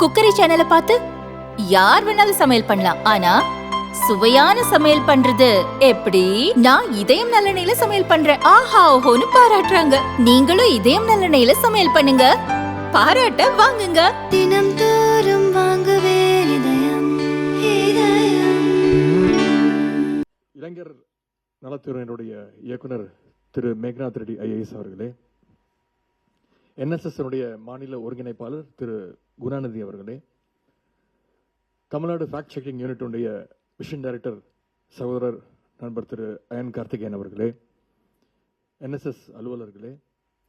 Cookery சேனலை பார்த்து யார் வேணாலும் சமையல் பண்ணலாம். ஆனா சுவையான சமையல் பண்றது எப்படி? நான் இதயம் நல்லெண்ணெயில சமையல் பண்றேன். ஆஹா ஓஹோன்னு பாராட்டுறாங்க. நீங்களும் இதயம் நல்லெண்ணெயில சமையல் பண்ணுங்க. பாராட்ட வாங்குங்க. தினம் தோறும் வாங்குவே இளைஞர் நலத்துறையினுடைய இயக்குனர் திரு மேக்நாத் ரெட்டி ஐஏஎஸ் அவர்களே என்எஸ்எஸ் மாநில ஒருங்கிணைப்பாளர் திரு குணாநிதி அவர்களே தமிழ்நாடு ஃபேக்ட் செக்கிங் யூனிட்டுடைய மிஷன் டைரக்டர் சகோதரர் நண்பர் திரு அயன் கார்த்திகேயன் அவர்களே என்எஸ்எஸ் அலுவலர்களே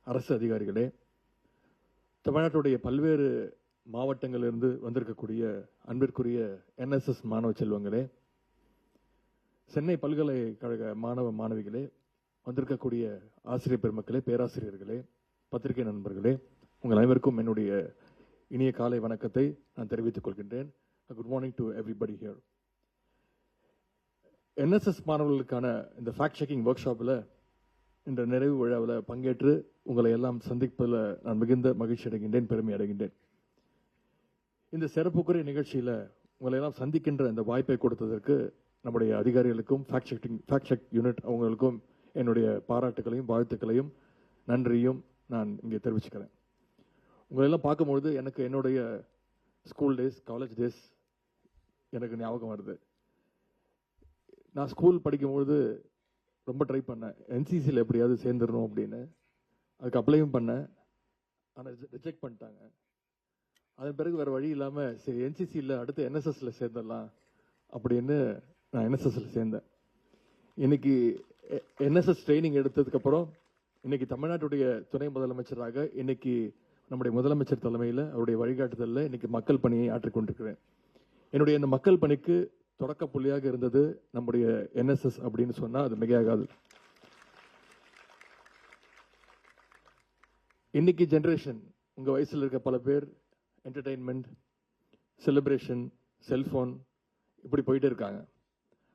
அரசு அதிகாரிகளே தமிழ்நாட்டுடைய பல்வேறு மாவட்டங்களிலிருந்து வந்திருக்கக்கூடிய அன்பிற்குரிய என்எஸ்எஸ் மாணவ செல்வங்களே சென்னை பல்கலைக்கழக மாணவ மாணவிகளே வந்திருக்கக்கூடிய ஆசிரியர் பெருமக்களே பேராசிரியர்களே பத்திரிகை நண்பர்களே உங்கள் அனைவருக்கும் என்னுடைய இனிய காலை வணக்கத்தை நான் தெரிவித்துக் கொள்கின்றேன். Good morning to everybody here NSS மாணவர்களுக்கான இந்த ஃபேக்ட் செக்கிங் ஒர்க் ஷாப்பில் இந்த நிறைவு விழாவில் பங்கேற்று உங்களை எல்லாம் சந்திப்பதில் நான் மிகுந்த மகிழ்ச்சி அடைகின்றேன் பெருமை அடைகின்றேன். இந்த சிறப்புக்குரிய நிகழ்ச்சியில் உங்களை எல்லாம் சந்திக்கின்ற இந்த வாய்ப்பை கொடுத்ததற்கு நம்முடைய அதிகாரிகளுக்கும் fact checking fact check unit அவங்களுக்கும் என்னுடைய பாராட்டுகளையும் வாழ்த்துக்களையும் நன்றியும் நான் இங்கே தெரிவிச்சுக்கிறேன். உங்களெல்லாம் பார்க்கும்பொழுது எனக்கு என்னுடைய ஸ்கூல் டேஸ் காலேஜ் டேஸ் எனக்கு ஞாபகம் வருது. நான் ஸ்கூல் படிக்கும்பொழுது ரொம்ப ட்ரை பண்ணேன். என்சிசியில் எப்படியாவது சேர்ந்துடணும் அப்படின்னு. அதுக்கு அப்ளையும் பண்ணேன். ஆனால் ரிஜெக்ட் பண்ணிட்டாங்க. அதன் பிறகு வேறு வழி இல்லாமல் சரி என்சிசியில் அடுத்து என்எஸ்எஸில் சேர்ந்துடலாம் அப்படின்னு நான் என்எஸ்எஸில் சேர்ந்தேன். இன்னைக்கு என்எஸ்எஸ் ட்ரைனிங் எடுத்ததுக்கப்புறம் இன்னைக்கு தமிழ்நாட்டுடைய துணை முதலமைச்சராக இன்னைக்கு நம்முடைய முதலமைச்சர் தலைமையில் அவருடைய வழிகாட்டுதலில் இன்றைக்கி மக்கள் பணியை ஆற்றிக்கொண்டிருக்கிறேன் என்னுடைய இந்த மக்கள் பணிக்கு தொடக்க புள்ளியாக இருந்தது நம்முடைய என்எஸ்எஸ் அப்படின்னு சொன்னால் அது மிகையாகாது. இன்னைக்கு ஜென்ரேஷன் உங்கள் வயசில் இருக்க பல பேர் என்டர்டெயின்மெண்ட் செலிப்ரேஷன் செல்ஃபோன் இப்படி போயிட்டு இருக்காங்க.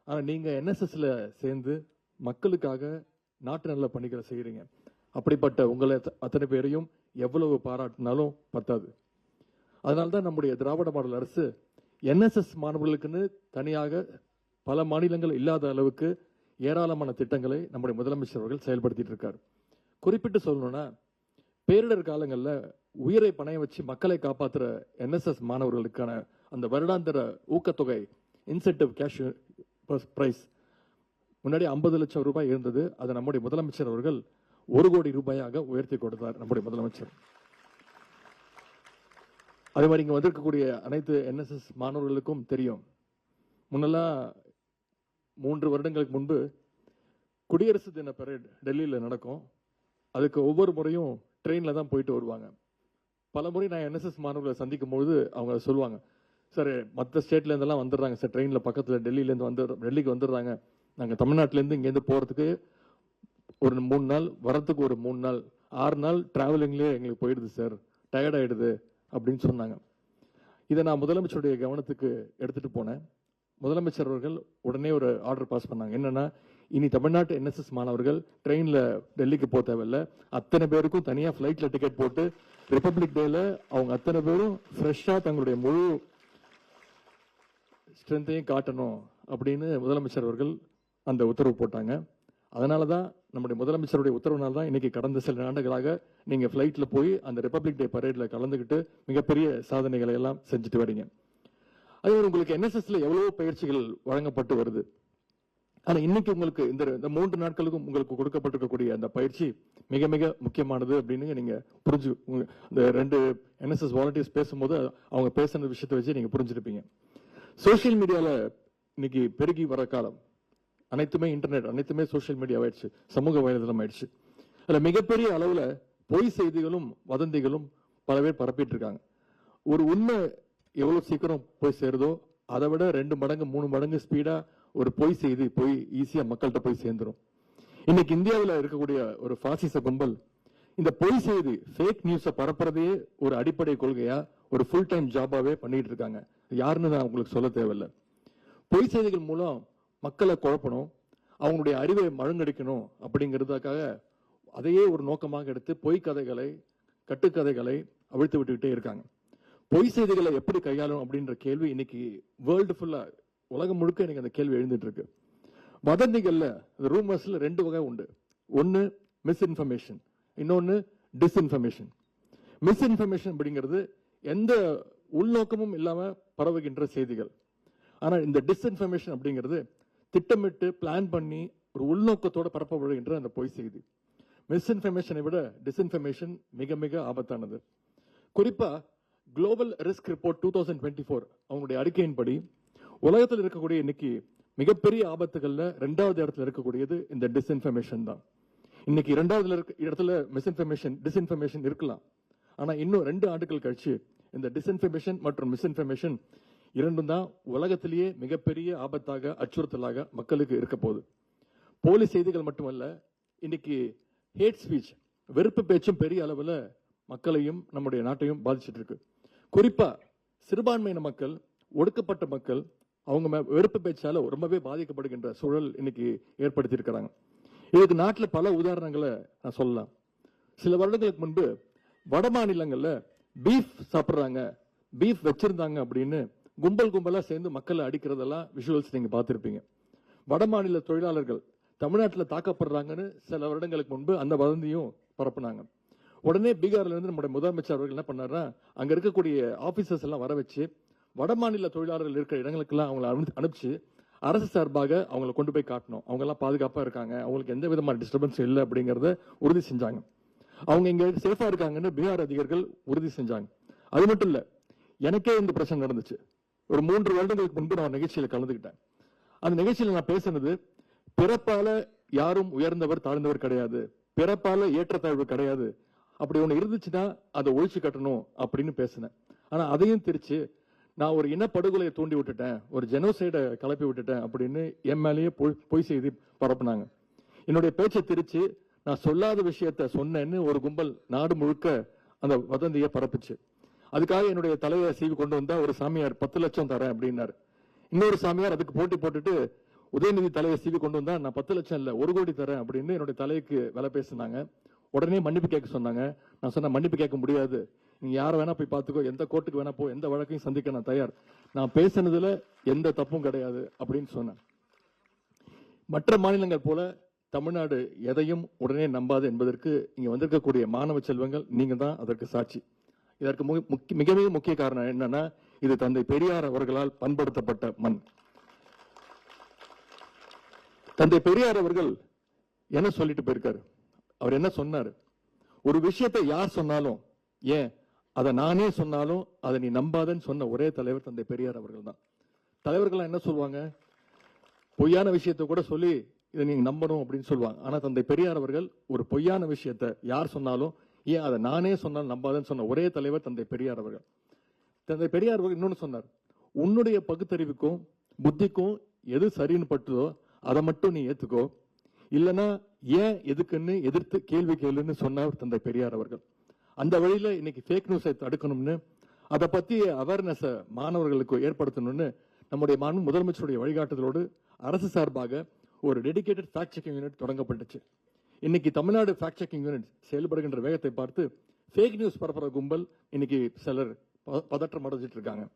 ஆனால் நீங்கள் என்எஸ்எஸில் சேர்ந்து மக்களுக்காக நாட்டு நல்ல பணிகளை செய்கிறீங்க அப்படிப்பட்ட உங்களை அத்தனை பேரையும் எவ்வளவு பாராட்டினாலும் பத்தாது. அதனால தான் நம்முடைய திராவிட மாடல் அரசு என்எஸ்எஸ் மாணவர்களுக்குன்னு தனியாக பல மாநிலங்கள் இல்லாத அளவுக்கு ஏராளமான திட்டங்களை நம்முடைய முதலமைச்சர் அவர்கள் செயல்படுத்திட்டு இருக்கார். குறிப்பிட்டு சொல்லணும்னா பேரிடர் காலங்களில் உயிரை பணைய வச்சு மக்களை காப்பாத்துற என்எஸ்எஸ் மாணவர்களுக்கான அந்த வருடாந்திர ஊக்கத்தொகை இன்சென்டிவ் கேஷ் ப்ரைஸ் முன்னாடி ஐம்பது லட்சம் ரூபாய் இருந்தது. அதை நம்முடைய முதலமைச்சர் அவர்கள் ஒரு கோடி ரூபாயாக உயர்த்தி கொடுத்தார் நம்முடைய முதலமைச்சர். அதே மாதிரி இங்கே வந்திருக்கக்கூடிய அனைத்து என்எஸ்எஸ் மாணவர்களுக்கும் தெரியும். முன்னெல்லாம் மூன்று வருடங்களுக்கு முன்பு குடியரசு தின பரேட் டெல்லியில் நடக்கும். அதுக்கு ஒவ்வொரு முறையும் ட்ரெயினில் தான் போயிட்டு வருவாங்க. பல முறை நான் என்எஸ்எஸ் மாணவர்களை சந்திக்கும் பொழுது அவங்க சொல்லுவாங்க சார் மற்ற ஸ்டேட்லேருந்தெல்லாம் வந்துடுறாங்க சார் ட்ரெயினில் பக்கத்தில் டெல்லியிலேருந்து வந்து டெல்லிக்கு வந்துடுறாங்க. நாங்கள் தமிழ்நாட்டிலேருந்து இங்கேருந்து போகிறதுக்கு ஒரு மூணு நாள் வரத்துக்கு ஒரு மூணு நாள் ஆறு நாள் டிராவலிங்லேயே எங்களுக்கு போயிடுது சார் டயர்டாயிடுது அப்படின்னு சொன்னாங்க. இதை நான் முதலமைச்சருடைய கவனத்துக்கு எடுத்துகிட்டு போனேன். முதலமைச்சர் அவர்கள் உடனே ஒரு ஆர்டர் பாஸ் பண்ணாங்க. என்னென்னா இனி தமிழ்நாட்டு என்எஸ்எஸ் மாணவர்கள் ட்ரெயினில் டெல்லிக்கு போக தேவையில்ல. அத்தனை பேருக்கும் தனியாக ஃப்ளைட்டில் டிக்கெட் போட்டு ரிப்பப்ளிக் டேல அவங்க அத்தனை பேரும் ஃப்ரெஷ்ஷாக தங்களுடைய முழு ஸ்ட்ரென்த்தையும் காட்டணும் அப்படின்னு முதலமைச்சர் அவர்கள் அந்த உத்தரவு போட்டாங்க. அதனால தான் நம்முடைய முதலமைச்சருடைய உத்தரவுனால் தான் இன்னைக்கு கடந்த சில ஆண்டுகளாக நீங்கள் ஃப்ளைட்டில் போய் அந்த ரிப்பப்ளிக் டே பரேடில் கலந்துக்கிட்டு மிகப்பெரிய சாதனைகளை எல்லாம் செஞ்சுட்டு வரீங்க. அதே மாதிரி உங்களுக்கு என்எஸ்எஸ்ல எவ்வளவோ பயிற்சிகள் வழங்கப்பட்டு வருது. ஆனால் இன்னைக்கு உங்களுக்கு இந்த இந்த மூன்று நாட்களுக்கும் உங்களுக்கு கொடுக்கப்பட்டிருக்கக்கூடிய அந்த பயிற்சி மிக மிக முக்கியமானது அப்படின்னு நீங்கள் புரிஞ்சு இந்த ரெண்டு என்எஸ்எஸ் வாலண்டியர்ஸ் பேசும்போது அவங்க பேசுன விஷயத்தை வச்சு நீங்கள் புரிஞ்சிருப்பீங்க. சோஷியல் மீடியாவில் இன்னைக்கு பெருகி வர காலம். அனைத்துமே இன்டர்நெட் அனைத்துமே சோஷியல் மீடியா ஆயிடுச்சு சமூக வலைதளம் ஆயிடுச்சு. அதில் மிகப்பெரிய அளவில் பொய் செய்திகளும் வதந்திகளும் பல பேர் பரப்பிட்டு இருக்காங்க. ஒரு உண்மை எவ்வளோ சீக்கிரம் போய் சேருதோ அதை விட ரெண்டு மடங்கு மூணு மடங்கு ஸ்பீடாக ஒரு பொய் செய்தி போய் ஈஸியாக மக்கள்கிட்ட போய் சேர்ந்துரும். இன்னைக்கு இந்தியாவில் இருக்கக்கூடிய ஒரு பாசிச கும்பல் இந்த பொய் செய்தி ஃபேக் நியூஸை பரப்புறதையே ஒரு அடிப்படை கொள்கையா ஒரு ஃபுல் டைம் ஜாபாவே பண்ணிட்டு இருக்காங்க. யாருன்னு நான் உங்களுக்கு சொல்ல தேவையில்லை. பொய் செய்திகள் மூலம் மக்களை குழப்பணும் அவங்களுடைய அறிவை மழுங்கடிக்கணும் அப்படிங்கிறதுக்காக அதையே ஒரு நோக்கமாக எடுத்து பொய் கதைகளை கட்டுக்கதைகளை அவிழ்த்து விட்டுக்கிட்டே இருக்காங்க. பொய் செய்திகளை எப்படி கையாளும் அப்படின்ற கேள்வி இன்னைக்கு வேர்ல்டு ஃபுல்லாக உலகம் முழுக்க எனக்கு அந்த கேள்வி எழுந்துட்டு இருக்கு. இந்த ரூம்ஸில் ரெண்டு வகை உண்டு. ஒன்று மிஸ்இன்ஃபர்மேஷன் இன்னொன்று டிஸ்இன்ஃபர்மேஷன் மிஸ்இன்ஃபர்மேஷன் அப்படிங்கிறது எந்த உள்நோக்கமும் இல்லாமல் பரவுகின்ற செய்திகள். ஆனால் இந்த டிஸ்இன்ஃபர்மேஷன் அப்படிங்கிறது திட்டமிட்டு பிளான் பண்ணி ஒரு உள்நோக்கத்தோட பரப்பப்படுகின்ற அந்த பொய் செய்தி. மிஸ்இன்ஃபர்மேஷனை விட டிஸ்இன்ஃபர்மேஷன் மிக மிக ஆபத்தானது. குறிப்பா global risk report two thousand twenty four அவங்களுடைய அறிக்கையின்படி உலகத்தில் இருக்கக்கூடிய இன்னைக்கு மிகப்பெரிய ஆபத்துகள்ல ரெண்டாவது இடத்துல இருக்கக்கூடியது இந்த டிஸ்இன்ஃபர்மேஷன் தான். இன்னைக்கு இரண்டாவதுல இருக்க இடத்துல மிஸ்இன்ஃபர்மேஷன் டிஸ்இன்ஃபர்மேஷன் இருக்கலாம். ஆனா இன்னும் ரெண்டு ஆண்டுகள் கழிச்சு இந்த டிஸ்இன்ஃபர்மேஷன் மற்றும் மிஸ்இன்ஃபர்மேஷன் இரண்டும் தான் உலகத்திலேயே மிகப்பெரிய ஆபத்தாக அச்சுறுத்தலாக மக்களுக்கு இருக்க போகுது. போலி செய்திகள் மட்டுமல்ல இன்னைக்கு ஹேட் ஸ்பீச் வெறுப்பு பேச்சும் பெரிய அளவில் மக்களையும் நம்முடைய நாட்டையும் பாதிச்சுட்டு இருக்கு. குறிப்பாக சிறுபான்மையின மக்கள் ஒடுக்கப்பட்ட மக்கள் அவங்க மே- வெறுப்பு பேச்சால் ரொம்பவே பாதிக்கப்படுகின்ற சூழல் இன்னைக்கு ஏற்படுத்தி இருக்கிறாங்க. இதுக்கு நாட்டில் பல உதாரணங்களை நான் சொல்லலாம். சில வருடங்களுக்கு முன்பு வட மாநிலங்களில் பீஃப் சாப்பிட்றாங்க பீஃப் வச்சிருந்தாங்க அப்படின்னு கும்பல் கும்பலாக சேர்ந்து மக்களை அடிக்கிறதெல்லாம் விஷுவல்ஸ் நீங்கள் பார்த்துருப்பீங்க. வட மாநில தொழிலாளர்கள் தமிழ்நாட்டில் தாக்கப்படுறாங்கன்னு சில வருடங்களுக்கு முன்பு அந்த வதந்தியும் பரப்புனாங்க. உடனே பீகார்லேருந்து நம்முடைய முதலமைச்சர் அவர்கள் என்ன பண்ணாருன்னா அங்கே இருக்கக்கூடிய ஆஃபீஸர்ஸ் எல்லாம் வர வச்சு வட மாநில தொழிலாளர்கள் இருக்கிற இடங்களுக்கெல்லாம் அவங்களை அனு- அனுப்பிச்சு அரசு சார்பாக அவங்கள கொண்டு போய் காட்டணும். அவங்கெல்லாம் பாதுகாப்பாக இருக்காங்க. அவங்களுக்கு எந்த விதமான டிஸ்டர்பன்ஸ் இல்லை அப்படிங்கிறத உறுதி செஞ்சாங்க. அவங்க இங்கே சேஃபாக இருக்காங்கன்னு பீகார் அதிகாரிகள் உறுதி செஞ்சாங்க. அது மட்டும் இல்லை எனக்கே இந்த பிரச்சனை நடந்துச்சு. ஒரு மூன்று வருடங்களுக்கு முன்பு நான் நிகழ்ச்சியில் கலந்துக்கிட்டேன். அந்த நிகழ்ச்சியில் நான் பேசினது பிறப்பால யாரும் உயர்ந்தவர் தாழ்ந்தவர் கிடையாது. பிறப்பால ஏற்றத்தாழ்வு கிடையாது. அப்படி ஒன்று இருந்துச்சுன்னா அதை ஒழிச்சு கட்டணும் அப்படின்னு பேசினேன். ஆனால் அதையும் திரிச்சு நான் ஒரு இனப்படுகொலையை தூண்டி விட்டுட்டேன். ஒரு ஜெனோசைடை கிளப்பி விட்டுட்டேன் அப்படின்னு என் மேலேயே பொய் பொய் செய்தி பரப்புனாங்க. என்னுடைய பேச்சை திரிச்சு நான் சொல்லாத விஷயத்த சொன்னேன்னு ஒரு கும்பல் நாடு முழுக்க அந்த வதந்தியை பரப்புச்சு. அதுக்காக என்னுடைய தலையை சீவி கொண்டு வந்தா ஒரு சாமியார் பத்து லட்சம் தரேன் அப்படின்னாரு. இன்னொரு சாமியார் அதுக்கு போட்டி போட்டுட்டு உதயநிதி தலையை சீவி கொண்டு வந்தா நான் பத்து லட்சம் இல்லை ஒரு கோடி தரேன் அப்படின்னு என்னுடைய தலைக்கு விலை பேசினாங்க. உடனே மன்னிப்பு கேட்க சொன்னாங்க. நான் சொன்ன மன்னிப்பு கேட்க முடியாது. நீங்க யார வேணா போய் பாத்துக்கோ எந்த கோர்ட்டுக்கு வேணா போ எந்த வழக்கையும் சந்திக்க நான் தயார். நான் பேசினதுல எந்த தப்பும் கிடையாது அப்படின்னு சொன்னேன் மற்ற மாநிலங்கள் போல தமிழ்நாடு எதையும் உடனே நம்பாது என்பதற்கு இங்க வந்திருக்கக்கூடிய மாணவ செல்வங்கள் நீங்க தான் அதற்கு சாட்சி. இதற்கு மு- மிக மிக முக்கிய காரணம் என்னன்னா இது தந்தை பெரியார் அவர்களால் பண்படுத்தப்பட்ட மண். தந்தை பெரியார் அவர்கள் என்ன சொல்லிட்டு போயிருக்காரு? அவர் என்ன சொன்னார்? ஒரு விஷயத்தை யார் சொன்னாலும் ஏன்? அதை நானே சொன்னாலும் அதை நீ நம்பாதன்னு சொன்ன ஒரே தலைவர் தந்தை பெரியார் அவர்கள் தான் தலைவர்கள் என்ன சொல்லுவாங்க? பொய்யான விஷயத்தை கூட சொல்லி இதை நீங்க நம்பணும் அப்படின்னு சொல்லுவாங்க. ஆனா தந்தை பெரியார் அவர்கள் ஒரு பொய்யான விஷயத்தை யார் சொன்னாலும் ஏன் அதை நானே சொன்னால் நம்பாதன்னு சொன்ன ஒரே தலைவர் தந்தை பெரியார் அவர்கள். தந்தை பெரியார் அவர்கள் இன்னொன்று சொன்னார். உன்னுடைய பகுத்தறிவுக்கும் புத்திக்கும் எது சரின்னு பட்டுதோ அதை மட்டும் நீ ஏத்துக்கோ. இல்லைன்னா ஏன் எதுக்குன்னு எதிர்த்து கேள்வி கேளுன்னு சொன்னார் தந்தை பெரியார் அவர்கள். அந்த வழியில இன்னைக்கு ஃபேக் நியூஸை தடுக்கணும்னு அதை பத்தி அவேர்னஸை மாணவர்களுக்கு ஏற்படுத்தணும்னு நம்முடைய மாணவ முதலமைச்சருடைய வழிகாட்டுதலோடு அரசு சார்பாக ஒரு டெடிகேட்டட் ஃபேக்ட் செக்கிங் யூனிட் தொடங்கப்பட்டுச்சு. இன்னைக்கு தமிழ்நாடு ஃபேக்ட் செக்கிங் யூனிட் செயல்படுகின்ற வேகத்தை பார்த்து ஃபேக் நியூஸ் பரப்புற கும்பல் இன்னைக்கு சிலர் ப- பதற்றம் அடைஞ்சிட்டு இருக்காங்க.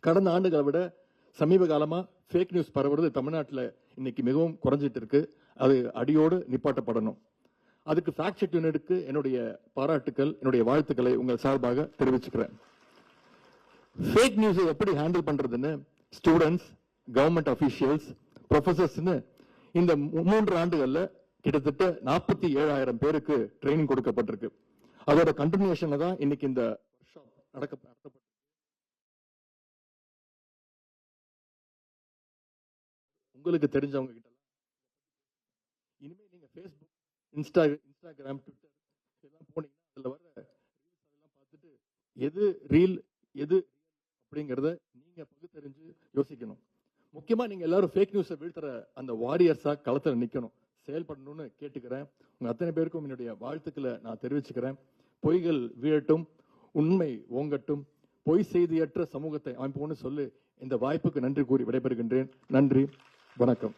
கடந்த ஆண்டுகளை விட சமீப காலமாக ஃபேக் நியூஸ் பரவுறது தமிழ்நாட்டில் இன்னைக்கு மிகவும் குறைஞ்சிட்டு இருக்கு. அது அடியோடு நிப்பாட்டப்படணும். அதுக்கு ஃபேக்ட் செக் யூனிட்டுக்கு என்னுடைய பாராட்டுக்கள் என்னுடைய வாழ்த்துக்களை உங்கள் சார்பாக தெரிவிச்சுக்கிறேன். ஃபேக் நியூஸை எப்படி ஹேண்டில் பண்ணுறதுன்னு ஸ்டூடெண்ட்ஸ் கவர்மெண்ட் அஃபீஷியல்ஸ் ப்ரொஃபசர்ஸ்னு இந்த மூன்று ஆண்டுகளில் கிட்டத்தட்ட நாற்பத்தி ஏழாயிரம் பேருக்கு ட்ரைனிங் கொடுக்கப்பட்டிருக்கு. அதோட கண்டினியூஷன்ல தான் இன்னைக்கு இந்த workshop நடக்க நடத்தப்பட்டு உங்களுக்கு தெரிஞ்சவங்க கிட்ட எல்லாம் இனிமே நீங்க ஃபேஸ்புக் இன்ஸ்டா இன்ஸ்டாகிராம் ட்விட்டர் இதெல்லாம் போனீங்கன்னா அதுல வர ரீல்ஸ் அதெல்லாம் பார்த்துட்டு எது ரீல் எது அப்படிங்கறத நீங்க பகுத்தறிஞ்சு யோசிக்கணும். முக்கியமா நீங்க எல்லாரும் ஃபேக் நியூஸை வீழ்த்துற அந்த வாரியர்ஸா களத்துல நிக்கணும். செயல்படணும்னு கேட்டுக்கிறேன். உங்க அத்தனை பேருக்கும் என்னுடைய வாழ்த்துக்களை நான் தெரிவிச்சுக்கிறேன். பொய்கள் வீழட்டும் உண்மை ஓங்கட்டும் பொய் செய்தியற்ற சமூகத்தை அமைப்போம்னு சொல்லி இந்த வாய்ப்புக்கு நன்றி கூறி விடைபெறுகின்றேன். நன்றி வணக்கம்.